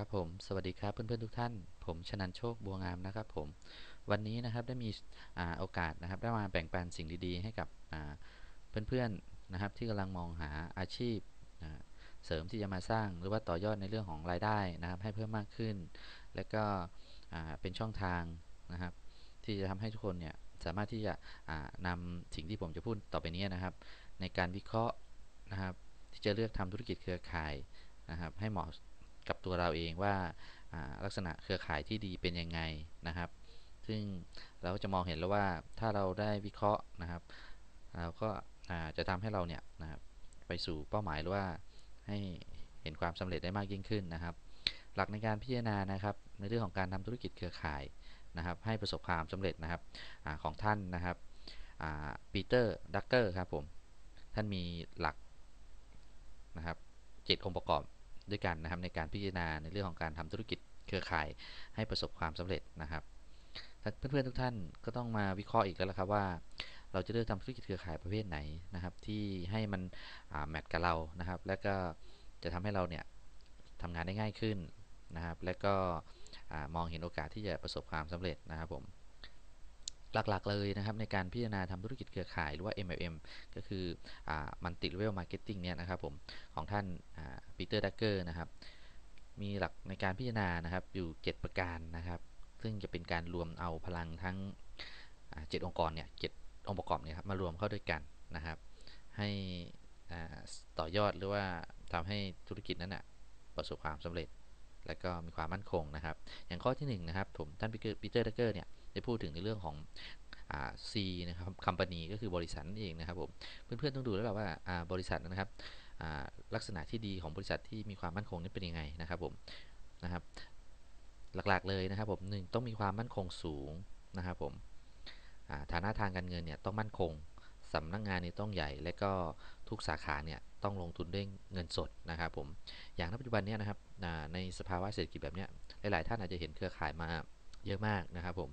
ครับผมสวัสดีครับเพื่อนๆทุกท่าน ผมชนันโชคบัวงามนะครับผมวันนี้นะครับได้มีอโอกาสนะครับได้มาแบ่งปันสิ่งดีๆ ให้กับเพื่อนๆนะครับที่กำลังมองหาอาชีพเสริมที่จะมาสร้างหรือว่าต่อยอดในเรื่องของรายได้นะครับให้เพิ่มมากขึ้น และก็เป็นช่องทางนะครับที่จะทำให้ทุกคนเนี่ยสามารถที่จะอ่านำสิ่งที่ผมจะพูดต่อไปนี้นะครับ ในการวิเคราะห์นะครับที่จะเลือกทำธุรกิจเครือข่ายนะครับให้เหมาะ กับตัวเราเองว่าลักษณะเครือข่ายที่ดีเป็นยังไงนะครับ ซึ่งเราก็จะมองเห็นแล้วว่าถ้าเราได้วิเคราะห์นะครับ เราก็าจะทำให้เราเนี่ยนะครับไปสู่เป้าหมายหรือว่าให้เห็นความสำเร็จได้มากยิ่งขึ้นนะครับ หลักในการพิจารณานะครับ ในเรื่องของการทำธุรกิจเครือข่ายนะครับ ให้ประสบความสำเร็จนะครับอของท่านนะครับปีเตอร์ดักเกอร์ครับผมท่านมีหลักนะครับเจ็ดองค์ประกอบ ด้วยกันนะครับในการพิจารณาในเรื่องของการทำธุรกิจเครือข่ายให้ประสบความสำเร็จนะครับเพื่อนๆทุกท่านก็ต้องมาวิเคราะห์อีกแล้วละครับว่า เราจะเลือกทำธุรกิจเครือข่ายประเภทไหนนะครับ ที่ให้มันแมทกับเรานะครับ และก็จะทำให้เราเนี่ยทำงานได้ง่ายขึ้นนะครับ และก็มองเห็นโอกาสที่จะประสบความสำเร็จนะครับผม หลักๆเลยนะครับในการพิจารณาทำธุรกิจเครือข่ายหรือว่า MLM ก็คือมันติ level marketing เนี่ยนะครับผมของท่านปีเตอร์ดักเกอร์นะครับมีหลักในการพิจารณานะครับอยู่ 7 ประการนะครับ ซึ่งจะเป็นการรวมเอาพลังทั้ง 7 องค์กรเนี่ยเองค์ประกอบเนี่ยครับมารวมเข้าด้วยกันนะครับ ให้ต่อยอดหรือว่าทำให้ธุรกิจนั้นอนะประสบความสำเร็จ และก็มีความมั่นคงนะครับ อย่างข้อที่1นะครับผมท่านปีเตอร์ดักเกอร์เนี่ย ได้พูดถึงในเรื่องของซีนะครับคัมปานีก็คือบริษัทนั่นเองนะครับผมเพื่อนๆต้องดูแล้วแหละว่าบริษัทนะครับลักษณะที่ดีของบริษัทที่มีความมั่นคงนี่เป็นยังไงนะครับผมนะครับหลักๆเลยนะครับผมหนึ่งต้องมีความมั่นคงสูงนะครับผมฐานะทางการเงินเนี่ยต้องมั่นคงสำนักงงานนี้ต้องใหญ่ และก็ทุกสาขาเนี่ยต้องลงทุนด้วยเงินสดนะครับผมอย่างในปัจจุบันเนี้นะครับในสภาวะเศรษฐกิจแบบนี้หลายๆท่านอาจจะเห็นเครือข่ายมาเยอะมากนะครับผม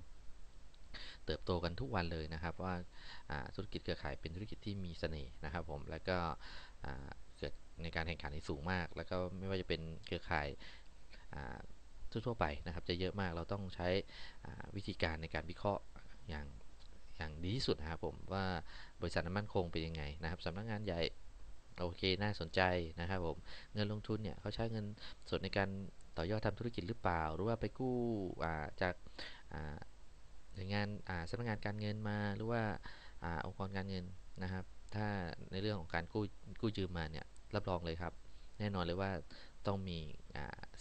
เติบโตกันทุกวันเลยนะครับ ว่าธุรกิจเครือข่ายเป็นธุรกิจที่มีเสน่ห์นะครับผมแล้วก็เกิดในการแข่งขันที่สูงมาก แล้วก็ไม่ว่าจะเป็นเครือข่ายทั่วไปนะครับ จะเยอะมากเราต้องใช้วิธีการในการวิเคราะห์อย่างอย่างดีที่สุดนะครับผมว่าบริษัทนั้นมั่นคงเป็นยังไงนะครับสำนักงงานใหญ่โอเค น่าสนใจนะครับผม เงินลงทุนเนี่ยเขาใช้เงินสดในการต่อยอดทำธุรกิจหรือเปล่า หรือว่าไปกู้จาก หน่วยงานสำนักงานการเงินมาหรือว่าอองค์กรการเงินนะครับ ถ้าในเรื่องของการกู้กู้ยืมมาเนี่ยรับรองเลยครับ แน่นอนเลยว่าต้องมี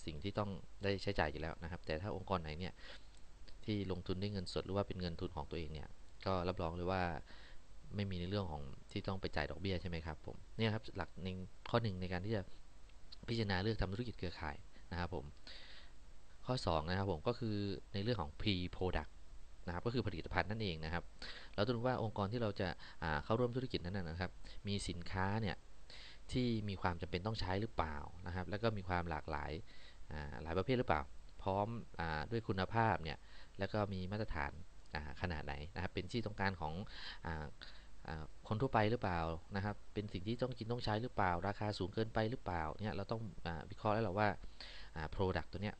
สิ่งที่ต้องได้ใช้จ่ายอยู่แล้วนะครับ แต่ถ้าองค์กรไหนเนี่ยที่ลงทุนด้วยเงินสดหรือว่าเป็นเงินทุนของตัวเองเนี่ยก็รับรองเลยว่าไม่มีในเรื่องของที่ต้องไปจ่ายดอกเบี้ยใช่ไหมครับผมเนี่ยครับหลักหนึ่งข้อหนึ่งในการที่จะพิจารณาเลือกทำธุรกิจเครือข่ายนะครับผมข้อ2นะครับผมก็คือในเรื่องของ pre product นะครับก็คือผลิตภัณฑ์นั่นเองนะครับ เราต้องรู้ว่าองค์กรที่เราจะเข้าร่วมธุรกิจนั้นนะครับ มีสินค้าเนี่ยที่มีความจำเป็นต้องใช้หรือเปล่านะครับ แล้วก็มีความหลากหลายหลายประเภทหรือเปล่า พร้อมอด้วยคุณภาพเนี่ยแล้วก็มีมาตรฐานขนาดไหนนะครับ เป็นที่ต้องการของอคนทั่วไปหรือเปล่านะครับ เป็นสิ่งที่ต้องกินต้องใช้หรือเปล่า ราคาสูงเกินไปหรือเปล่าเนี่ยเราต้องอวิเคราะห์แล้วหรอว่า Product ตัวเนี้ย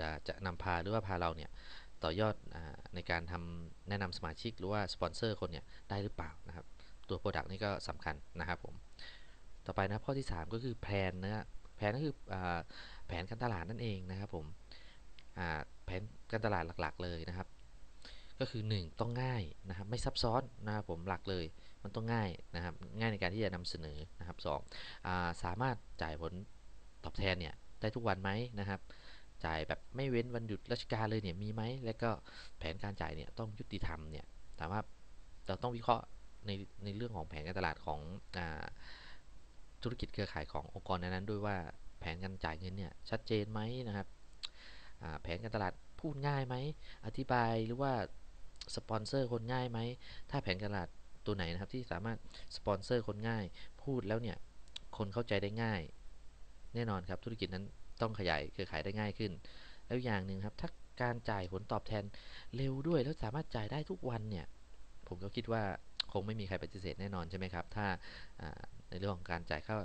จะจะนำพาหรือว่าพาเราเนี่ย ต่อยอดอในการทำแนะนำสมาชิกหรือว่าสปอนเซอร์คนเนี่ยได้หรือเปล่านะครับ ตัว Product นี่ก็สำคัญนะครับผม ต่อไปนะข้อที่ 3 ก็คือแผนนะแผนก็คืออแผนการตลาดนั่นเองนะครับผมแผนการตลาดหลักๆเลยนะครับ ก็คือ 1 ต้องง่ายนะครับ ไม่ซับซ้อนนะครับผมหลักเลยมันต้องง่ายนะครับ ง่ายในการที่จะนำเสนอนะครับสองสามารถจ่ายผลตอบแทนเนี่ยได้ทุกวันไหมนะครับ จ่ายแบบไม่เว้นวันหยุดราชการเลยเนี่ยมีไหม และก็แผนการจ่ายเนี่ยต้องยุติธรรมเนี่ยถามว่าเราต้องวิเคราะห์ในในเรื่องของแผนการตลาดของอธุรกิจเครือข่ายขององค์กรนั้นด้วยว่าแผนการจ่ายเงินเนี่ยชัดเจนไหมนะครับแผนการตลาดพูดง่ายไหมอธิบายหรือว่าสปอนเซอร์คนง่ายไหมถ้าแผนการตลาดตัวไหนนะครับที่สามารถสปอนเซอร์คนง่าย พูดแล้วเนี่ยคนเข้าใจได้ง่าย แน่นอนครับธุรกิจนั้น ต้องขยายเครือข่ายได้ง่ายขึ้น แล้วอย่างหนึ่งครับถ้าการจ่ายผลตอบแทนเร็วด้วยแล้วสามารถจ่ายได้ทุกวันเนี่ยผมก็คิดว่าคงไม่มีใครปฏิเสธแน่นอนใช่ไหมครับ ถ้าในเรื่องของการจ่ายค่า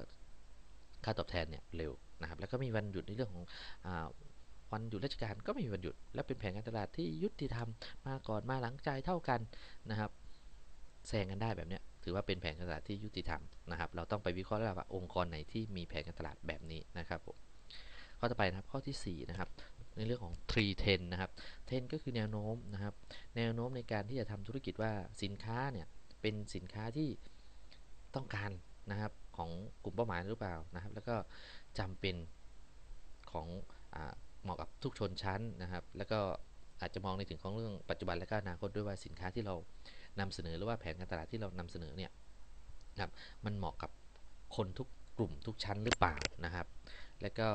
ค่าตอบแทนเนี่ยเร็วนะครับแล้วก็มีวันหยุดในเรื่องของอวันหยุดราชการก็ไม่มีวันหยุด และเป็นแผนการตลาดที่ยุติธรรมมาก่อนมาหลังจ่ายเท่ากันนะครับแซงกันได้แบบเนี้ยถือว่าเป็นแผนการตลาดที่ยุติธรรมนะครับ เราต้องไปวิเคราะห์แล้วว่าองค์กรไหนที่มีแผนการตลาดแบบนี้นะครับผม อต่อไปนะครับข้อที่ 4 นะครับ ในเรื่องของ 3 10 นะครับ 10 ก็คือแนวโน้มนะครับ แนวโน้มในการที่จะทำธุรกิจว่าสินค้าเนี่ยเป็นสินค้าที่ต้องการนะครับของกลุ่มเป้าหมายหรือเปล่านะครับ แล้วก็จำเป็นของอเหมาะกับทุกชนชั้นนะครับ แล้วก็อาจจะมองในถึงของเรื่องปัจจุบันและก็อนาคตด้วยว่าสินค้าที่เรานำเสนอหรือว่าแผนการตลาดที่เรานำเสนอเนี่ยนะครับมันเหมาะกับคนทุกกลุ่มทุกชั้นหรือเปล่านะครับ แล้วก็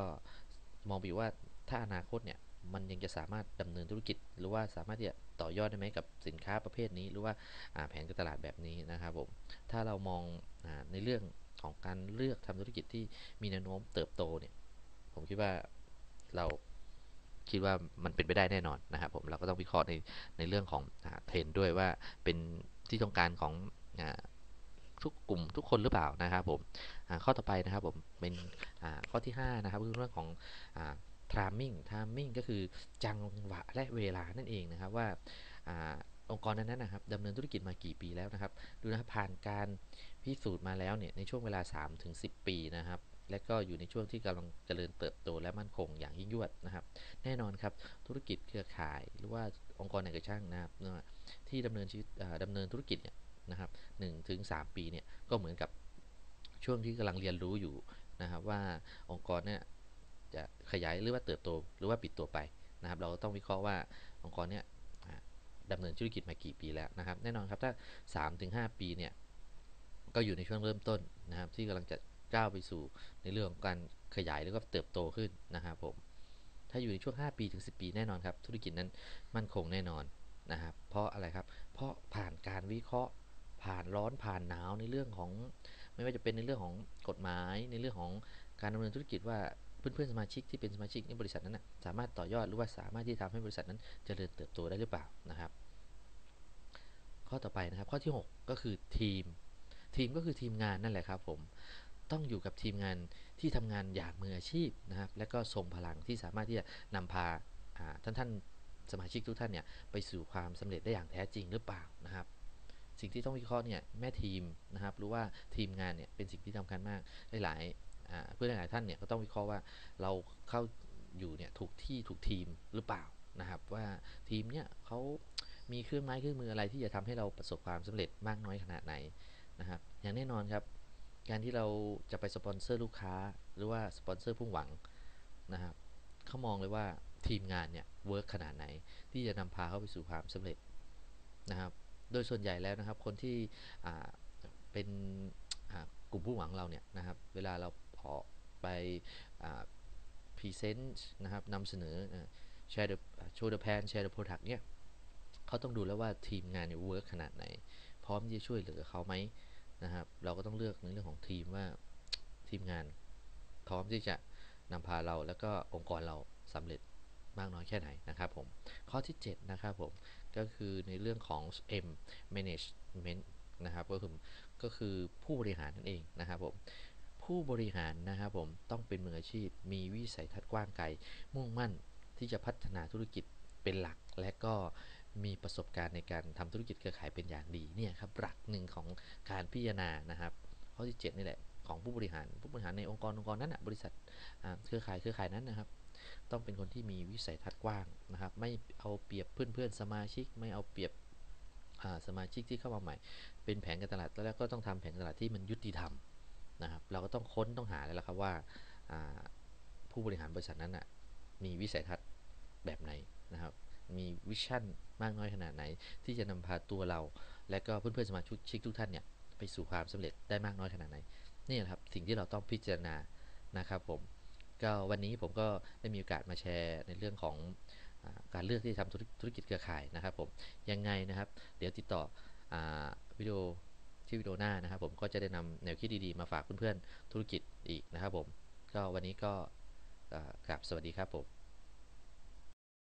มองไปว่าถ้าอนาคตเนี่ยมันยังจะสามารถดำเนินธุรกิจ หรือว่าสามารถที่จะต่อยอดได้ไหมกับสินค้าประเภทนี้ หรือว่าแผนการตลาดแบบนี้นะครับผมถ้าเรามองอในเรื่องของการเลือกทำธุรกิจที่มีแนวโน้มเติบโตเนี่ยผมคิดว่าเราคิดว่ามันเป็นไปได้แน่นอนนะครับผมเราก็ต้องวิเคราะห์ในในเรื่องของเทรนด้วยว่าเป็นที่ต้องการของ ทุกกลุ่มทุกคนหรือเปล่านะครับผมข้อต่อไปนะครับผมเป็นข้อที่5นะครับคือเรื่องของ timing timing ก็คือจังหวะและเวลานั่นเองนะครับว่าองค์กรนั้นนะครับดำเนินธุรกิจมากี่ปีแล้วนะครับ ดูนะครับผ่านการพิสูจน์มาแล้วเนี่ยในช่วงเวลา 3-10 ปีนะครับและก็อยู่ในช่วงที่กำลังเจริญเติบโตและมั่นคงอย่างยิ่งยวดนะครับ แน่นอนครับธุรกิจเครือข่าย หรือว่าองค์กรในกระช่างนะครับที่ดำเนินชีวิตดำเนินธุรกิจเนี่ย นะครับหนึ่งถึงสปีเนี่ยก็เหมือนกับช่วงที่กำลังเรียนรู้อยู่นะครับว่าองค์กรเนี่ยจะขยายหรือว่าเติบโตหรือว่าปิดตัวไปนะครับ เราต้องวิเคราะห์ว่าองค์กรเนี่ยดำเนินธุรกิจมากี่ปีแล้วนะครับ แน่นอนครับถ้า 3-5 ปีเนี่ยก็อยู่ในช่วงเริ่มต้นนะครับ ที่กำลังจะก้าวไปสู่ในเรื่องของการขยายหรือว่าเติบโตขึ้นนะครับผมถ้าอยู่ในช่วง 5 ปีถึง 10 ปีแน่นอนครับ ธุรกิจนั้นมั่นคงแน่นอนนะครับ เพราะอะไรครับ เพราะผ่านการวิเคราะห์ ผ่านร้อนผ่านหนาวในเรื่องของ ไม่ว่าจะเป็นในเรื่องของกฎหมาย ในเรื่องของการดำเนินธุรกิจว่าเพื่อนๆสมาชิกที่เป็นสมาชิกในบริษัทนั้นนะสามารถต่อยอดหรือว่าสามารถที่ทำให้บริษัทนั้นจเจริญเติบโตได้หรือเปล่านะครับ ข้อต่อไปนะครับข้อที่ 6 ก็คือทีม ทีมก็คือทีมงานนั่นแหละครับผมต้องอยู่กับทีมงานที่ทำงานอย่างมืออาชีพนะครับ และก็ทรงพลังที่สามารถที่จะนำพาท่านท่านสมาชิกทุกท่านเนี่ยไปสู่ความสำเร็จได้อย่างแท้จริงหรือเปล่านะครับ สิ่งที่ต้องวิเคราะห์เนี่ยแม่ทีมนะครับรู้ว่าทีมงานเนี่ยเป็นสิ่งที่สำคัญมากหลายเพื่อนหลายท่านเนี่ยก็ต้องวิเคราะห์ว่าเราเข้าอยู่เนี่ยถูกที่ถูกทีมหรือเปล่านะครับว่าทีมเนี่ยเขามีเครื่องไม้เครื่องมืออะไรที่จะทำให้เราประสบความสำเร็จมากน้อยขนาดไหนนะครับอย่างแน่นอนครับ การที่เราจะไปสปอนเซอร์ลูกค้าหรือว่าสปอนเซอร์ผู้หวังนะครับเขามองเลยว่าทีมงานเนี่ยเวิร์กขนาดไหนที่จะนำพาเขาไปสู่ความสำเร็จนะครับ โดยส่วนใหญ่แล้วนะครับ คนที่เป็นกลุ่มผู้หวังเราเนี่ยนะครับ เวลาเราออกไปพรีเซนต์นะครับนำเสนอแชร์โชว์เดอะแพนแชร์เดอะโปรดักต์เนี่ยเขาต้องดูแล้วว่าทีมงานเนี่ยเวิร์กขนาดไหน พร้อมที่จะช่วยเหลือเขาไหมนะครับ เราก็ต้องเลือกในเรื่องของทีมว่าทีมงานพร้อมที่จะนำพาเราแล้วก็องค์กรเราสำเร็จ มากน้อยแค่ไหนนะครับผมข้อที่ 7 นะครับผม ก็คือในเรื่องของ M management นะครับก็คือก็คือผู้บริหารนั่นเองนะครับผมผู้บริหารนะครับผมต้องเป็นมืออาชีพ มีวิสัยทัศน์กว้างไกล มุ่งมั่นที่จะพัฒนาธุรกิจเป็นหลัก และก็มีประสบการณ์ในการทำธุรกิจเครือข่ายเป็นอย่างดีเนี่ยครับหลักหนึ่งของการพิจารณานะครับข้อที่ 7 นี่แหละของผู้บริหารผู้บริหารในองค์กรองค์กรนั้นนะบริษัทเครือข่ายเครือข่ายนั้นนะครับ ต้องเป็นคนที่มีวิสัยทัศน์กว้างนะครับ ไม่เอาเปรียบเพื่อนๆสมาชิก ไม่เอาเปรียบสมาชิกที่เข้ามาใหม่ เป็นแผนการตลาดแล้วก็ต้องทำแผนการตลาดที่มันยุติธรรมนะครับ เราก็ต้องค้นต้องหาแล้วละครับว่าผู้บริหารบริษัทนั้นมีวิสัยทัศน์แบบไหนนะครับ มีวิชั่นมากน้อยขนาดไหน ที่จะนำพาตัวเรา และก็เพื่อนๆสมาชิกทุกท่านเนี่ยไปสู่ความสำเร็จได้มากน้อยขนาดไหนนี่แหละครับสิ่งที่เราต้องพิจารณานะครับผม ก็วันนี้ผมก็ได้มีโอกาสมาแชร์ในเรื่องของอการเลือกที่จะทำธุรกิจเครือข่ายนะครับผมยังไงนะครับ เดี๋ยวติดต่ออวิดีโอที่วิดีโอหน้านะครับผมก็จะได้นำแนวคิดดีๆมาฝากเพื่อนๆธุรกิจอีกนะครับผมก็วันนี้ก็กลับสวัสดีครับผม